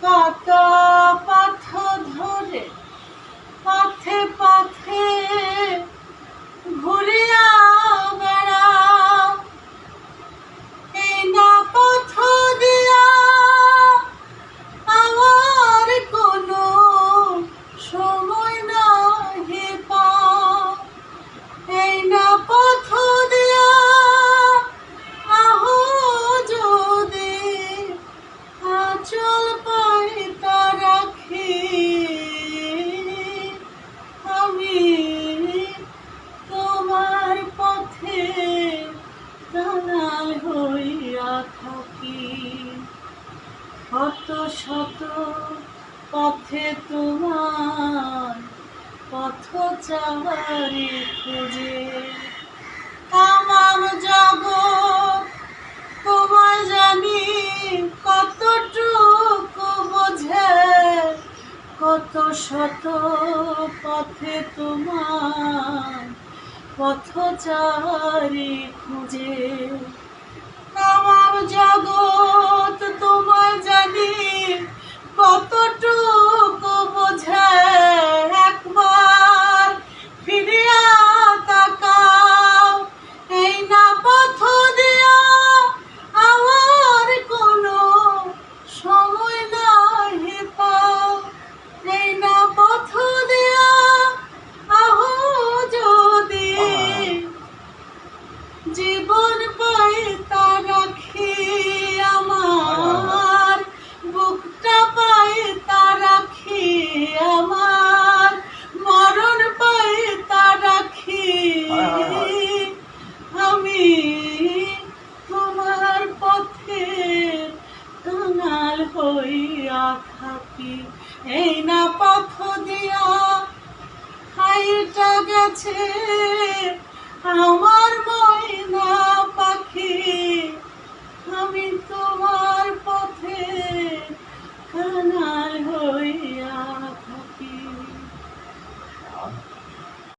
Fatah. কত শত পথে তোমার পথ চাওয়ার খুঁজে। আমার জগৎ তোমার জানি কতটুকু বোঝে, কত শত পথে তোমার পথ চারি খুঁজে। কতটা হইয়া থাকি। এই না পথ দিয়া হাইটা গেছে আমার ময়না পাখি। আমি তোমার পথে কানা